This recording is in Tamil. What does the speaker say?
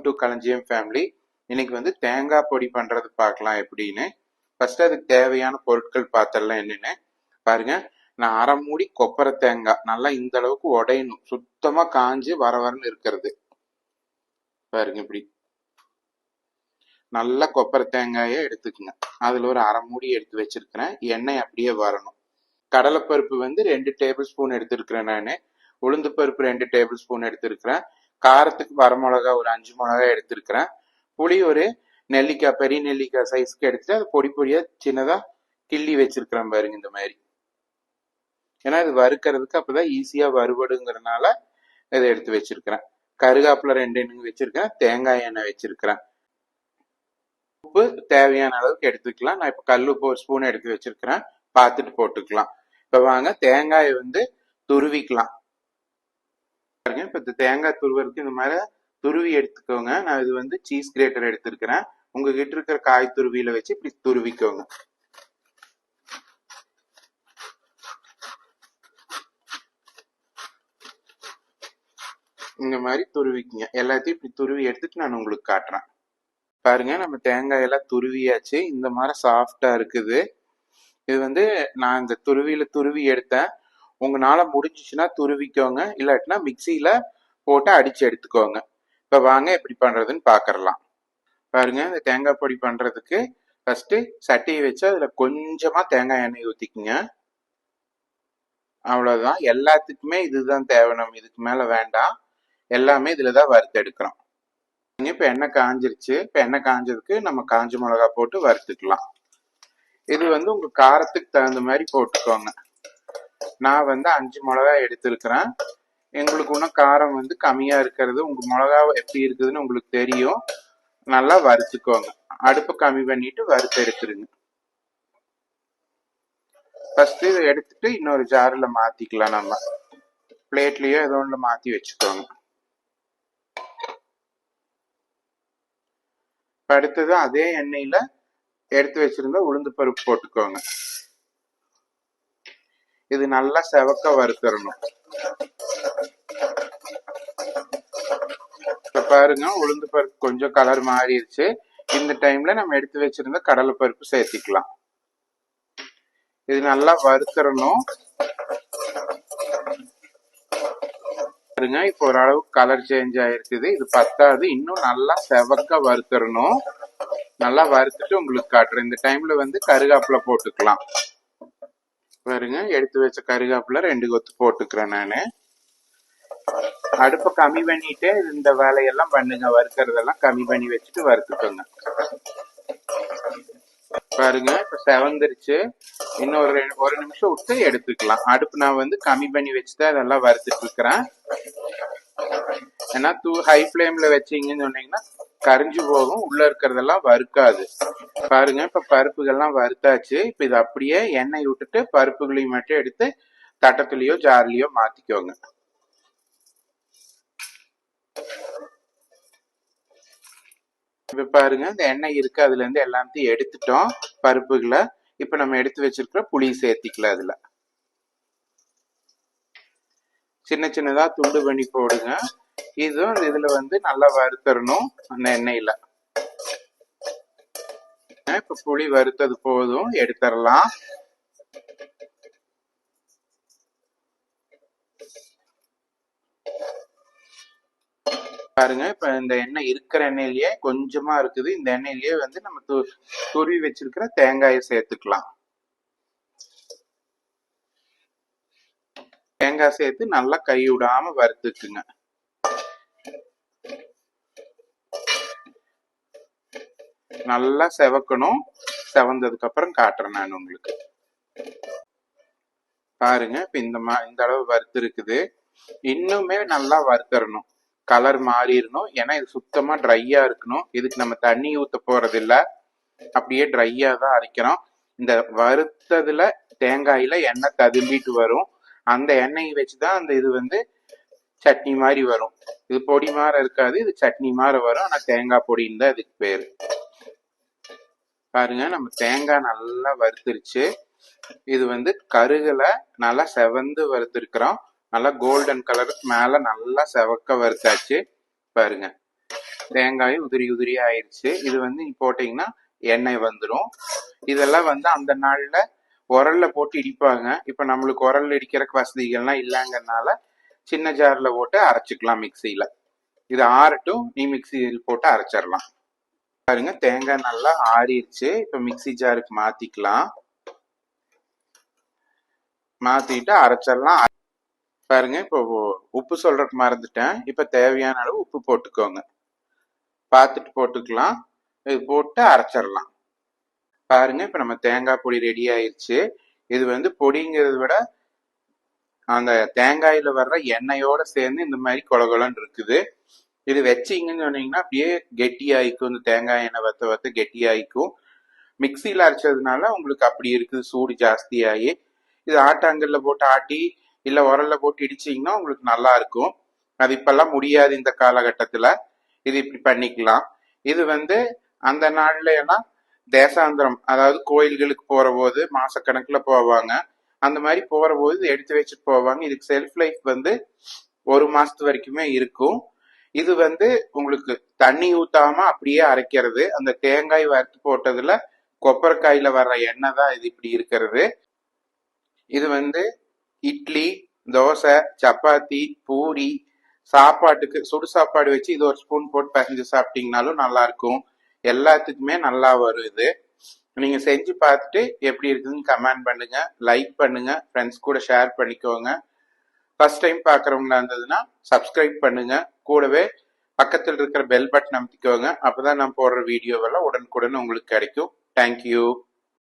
வெல்கம் டு களஞ்சியம் ஃபேமிலி இன்னைக்கு வந்து தேங்காய் பொடி பண்ணுறது பார்க்கலாம் எப்படின்னு. ஃபர்ஸ்ட் அதுக்கு தேவையான பொருட்கள் பார்த்தரலாம் என்னென்னு. பாருங்க நான் அரை மூடி கொப்பரை தேங்காய் நல்லா இந்த அளவுக்கு உடையணும். சுத்தமாக காஞ்சு வர வரன்னு இருக்கிறது. பாருங்க இப்படி. நல்லா கொப்பரை தேங்காயை எடுத்துக்கங்க. அதில் ஒரு அரை மூடி எடுத்து வச்சிருக்கிறேன். எண்ணெய் அப்படியே வரணும். கடலைப்பருப்பு வந்து ரெண்டு டேபிள் ஸ்பூன் எடுத்திருக்கிறேன் நான். உளுந்து பருப்பு ரெண்டு டேபிள் ஸ்பூன் எடுத்திருக்கிறேன். காரத்துக்கு வரமிளகா ஒரு அஞ்சு மிளகா எடுத்திருக்கிறேன். புளி ஒரு நெல்லிக்காய் பெரிய நெல்லிக்காய் சைஸ்க்கு எடுத்துட்டு அது பொடி பொடியா சின்னதா கிள்ளி வச்சிருக்கிறேன் பாருங்க இந்த மாதிரி. ஏன்னா இது வறுக்கிறதுக்கு அப்பதான் ஈஸியா வறுபடுங்கிறதுனால இதை எடுத்து வச்சிருக்கிறேன். கருகாப்புல ரெண்டு எண்ணெய் வச்சிருக்கிறேன். தேங்காய் எண்ணெய் வச்சிருக்கிறேன். உப்பு தேவையான அளவுக்கு எடுத்துக்கலாம். நான் இப்ப கல் உப்பு ஒரு ஸ்பூன் எடுத்து வச்சிருக்கிறேன். பார்த்துட்டு போட்டுக்கலாம். இப்ப வாங்க தேங்காயை வந்து துருவிக்கலாம். இப்போ இந்த தேங்காய் துருவருக்கு இந்த மாதிரி துருவி எடுத்துக்கோங்க. நான் இது வந்து சீஸ் கிரேட்டர் எடுத்திருக்கிறேன். உங்ககிட்ட இருக்கிற காய் துருவியில வச்சு இப்படி துருவிக்கோங்க. இந்த மாதிரி துருவிக்குங்க. எல்லாத்தையும் இப்படி துருவி எடுத்துட்டு நான் உங்களுக்கு காட்டுறேன். பாருங்க நம்ம தேங்காய் எல்லாம் துருவியாச்சு. இந்த மாதிரி சாஃப்டா இருக்குது. இது வந்து நான் இந்த துருவியில துருவி எடுத்தேன். உங்களால் முடிஞ்சிச்சுன்னா துருவிக்கோங்க. இல்லாட்டினா மிக்சியில் போட்டு அடித்து எடுத்துக்கோங்க. இப்போ வாங்க எப்படி பண்ணுறதுன்னு பார்க்கறலாம் பாருங்கள் இந்த தேங்காய் பொடி பண்ணுறதுக்கு ஃபஸ்ட்டு சட்டியை வச்சு அதில் கொஞ்சமாக தேங்காய் எண்ணெய் ஊற்றிக்குங்க அவ்வளோதான் எல்லாத்துக்குமே இதுதான் தேவை நம்ம இதுக்கு மேலே வேண்டாம். எல்லாமே இதில் வறுத்து எடுக்கிறோம். இப்போ எண்ணெய் காஞ்சிருச்சு. இப்போ எண்ணெய் காஞ்சதுக்கு நம்ம காஞ்ச மிளகா போட்டு வறுத்துக்கலாம். இது வந்து உங்கள் காரத்துக்கு தகுந்த மாதிரி போட்டுக்கோங்க. நான் வந்து அஞ்சு மிளகா எடுத்திருக்கிறேன். எங்களுக்கு இன்னும் காரம் வந்து கம்மியா இருக்கிறது. உங்க மிளகா எப்படி இருக்குதுன்னு உங்களுக்கு தெரியும். நல்லா வறுத்துக்கோங்க. அடுப்பு கம்மி பண்ணிட்டு வறுத்து எடுத்துருங்க. ஃபஸ்ட்டு இதை எடுத்துட்டு இன்னொரு ஜார்ல மாத்திக்கலாம் நம்ம. பிளேட்லயோ ஏதோ ஒண்ணுல மாத்தி வச்சுக்கோங்க. அடுத்தது அதே எண்ணெயில எடுத்து வச்சுருந்தா உளுந்து பருப்பு போட்டுக்கோங்க. இது நல்லா செவக்க வறுத்துடணும் இப்ப பாருங்க உளுந்து பருப்பு கொஞ்சம் கலர் மாறிடுச்சு. இந்த டைம்ல நம்ம எடுத்து வச்சிருந்த கடலை பருப்பு சேர்த்திக்கலாம். இது நல்லா வறுத்துடணும் பாருங்க இப்போ ஓரளவுக்கு கலர் சேஞ்ச் ஆயிருக்குது. இது பத்தாது இன்னும் நல்லா செவக்க வறுத்துடணும் நல்லா வறுத்துட்டு உங்களுக்கு காட்டுறேன். இந்த டைம்ல வந்து கருகாப்புல போட்டுக்கலாம். பாருங்க எடுத்து வச்ச கருகாப்புல ரெண்டு கொத்து போட்டுக்கிறேன் நான். அடுப்பை கம்மி பண்ணிட்டு இந்த வேலையெல்லாம் பண்ணுங்க வறுக்கிறதெல்லாம் கம்மி பண்ணி வச்சுட்டு வறுத்துக்கோங்க. பாருங்க இப்ப செவந்துருச்சு. இன்னும் ஒரு ஒரு நிமிஷம் விட்டு எடுத்துக்கலாம். அடுப்பு நான் வந்து கம்மி பண்ணி வச்சுதான் அதெல்லாம் வறுத்துட்டு இருக்கிறேன். ஏன்னா தூ ஹை ஃப்ளேம்ல வச்சீங்கன்னு சொன்னீங்கன்னா கரிஞ்சு போகும் உள்ள இருக்கிறதெல்லாம் வறுக்காது. பாருங்க இப்ப பருப்புகள்லாம் வறுத்தாச்சு. இப்ப இது அப்படியே எண்ணெய் விட்டுட்டு பருப்புகளையும் மட்டும் எடுத்து தட்டத்துலயோ ஜார்லயோ மாத்திக்கோங்க. இப்ப பாருங்க இந்த எண்ணெய் இருக்கு அதுல இருந்து எல்லாத்தையும் எடுத்துட்டோம் பருப்புகளை. இப்ப நம்ம எடுத்து வச்சிருக்கிற புளி சேர்த்திக்கலாம் அதுல. சின்ன சின்னதா துண்டு பண்ணி போடுங்க. இதுவும் இதுல வந்து நல்லா வறுத்தரணும் அந்த எண்ணெயில. இப்ப புளி வறுத்தது போதும் எடுத்துடலாம் பாருங்க இப்ப இந்த எண்ணெய் இருக்கிற எண்ணெயிலேயே கொஞ்சமா இருக்குது. இந்த எண்ணெயிலேயே வந்து நம்ம து- துருவி வச்சிருக்கிற தேங்காயை சேர்த்துக்கலாம். தேங்காய் சேர்த்து நல்லா கை விடாம வறுத்துக்குங்க. நல்லா செவக்கணும். செவந்ததுக்கு அப்புறம் காட்டுறேன் நான் உங்களுக்கு. பாருங்க இப்ப இந்த மா இந்த அளவு வறுத்து இருக்குது. இன்னுமே நல்லா வறுத்தரணும். கலர் மாறிடணும் ஏன்னா இது சுத்தமா ட்ரையா இருக்கணும். இதுக்கு நம்ம தண்ணி ஊத்த போறது இல்ல அப்படியே ட்ரையா தான் அரைக்கிறோம். இந்த வறுத்ததுல தேங்காயில எண்ணெய் ததும்பிட்டு வரும். அந்த எண்ணெயை வச்சுதான் அந்த இது வந்து சட்னி மாதிரி வரும். இது பொடி மாதிரி இருக்காது. இது சட்னி மாதிரி வரும். ஆனா தேங்காய் பொடின்னு தான் இதுக்கு பேரு. பாருங்க நம்ம தேங்காய் நல்லா வறுத்துருச்சு. இது வந்து கருகுல நல்லா செவந்து வறுத்துருக்குறோம். நல்லா கோல்டன் கலர் மேலே நல்லா செவக்க வறுத்தாச்சு. பாருங்க தேங்காய் உதிரி உதிரி ஆயிடுச்சு இது வந்து நீ எண்ணெய் வந்துடும் இதெல்லாம் வந்து அந்த நாளில் உரல்ல போட்டு இடிப்பாங்க. இப்போ நம்மளுக்கு உரல் இடிக்கிறக்கு வசதிகள்லாம் இல்லைங்கிறனால சின்ன ஜாரில் போட்டு அரைச்சிக்கலாம் மிக்சியில் இது ஆறட்டும் நீ மிக்சியில் போட்டு அரைச்சிடலாம். பாருங்க தேங்காய் நல்லா ஆறிடுச்சு. இப்போ மிக்ஸி ஜாருக்கு மாத்திக்கலாம். மாத்திட்டு அரைச்சிடலாம். பாருங்க இப்போ உப்பு சொல்றதுக்கு மறந்துட்டேன். இப்போ தேவையான அளவு உப்பு போட்டுக்கோங்க. பார்த்துட்டு போட்டுக்கலாம். இது போட்டு அரைச்சிடலாம். பாருங்க இப்போ நம்ம தேங்காய் பொடி ரெடி ஆயிடுச்சு இது வந்து பொடிங்கிறத விட அந்த தேங்காயில வர்ற எண்ணெயோட சேர்ந்து இந்த மாதிரி கொலகொலன்னு இருக்குது. இது வச்சீங்கன்னு சொன்னீங்கன்னா அப்படியே கெட்டியாயிக்கும். இந்த தேங்காய் எண்ணெய் வத்த வத்த கெட்டியாயிக்கும். மிக்சியில் அரைச்சதுனால உங்களுக்கு அப்படி இருக்குது. சூடு ஜாஸ்தியாகி இது ஆட்டாங்கல்ல போட்டு ஆட்டி இல்லை உரல்ல போட்டு இடிச்சிங்கன்னா உங்களுக்கு நல்லா இருக்கும். அது இப்பெல்லாம் முடியாது இந்த காலகட்டத்தில். இது இப்படி பண்ணிக்கலாம். இது வந்து அந்த நாள்ல எல்லாம் தேசாந்திரம் அதாவது கோயில்களுக்கு போகிற போது மாசக்கணக்கில் போவாங்க. அந்த மாதிரி போகிற போது எடுத்து வச்சுட்டு போவாங்க. இதுக்கு செல்ஃப் லைஃப் வந்து ஒரு மாசத்து வரைக்குமே இருக்கும். இது வந்து உங்களுக்கு தண்ணி ஊத்தாம அப்படியே அரைக்கிறது. அந்த தேங்காய் வறுத்து போட்டதுல கொப்பரைக்காயில வர்ற எண்ணெய் தான் இது இப்படி இருக்கிறது. இது வந்து இட்லி தோசை சப்பாத்தி பூரி சாப்பாட்டுக்கு சுடு சாப்பாடு வச்சு இது ஒரு ஸ்பூன் போட்டு பிசைஞ்சு சாப்பிட்டீங்கனாலும் நல்லா இருக்கும் எல்லாத்துக்குமே நல்லா வரும் இது. நீங்க செஞ்சு பார்த்துட்டு எப்படி இருக்குதுன்னு கமெண்ட் பண்ணுங்க. லைக் பண்ணுங்க. ஃப்ரெண்ட்ஸ் கூட ஷேர் பண்ணிக்கோங்க. ஃபர்ஸ்ட் டைம் பார்க்குறவங்களா இருந்ததுன்னா சப்ஸ்கிரைப் பண்ணுங்க. கூடவே பக்கத்தில் இருக்கிற பெல் பட்டன் அமைத்திக்கோங்க. அப்பதான் நான் போடுற வீடியோவெல்லாம் உடனுக்குடன் உங்களுக்கு கிடைக்கும். தேங்க்யூ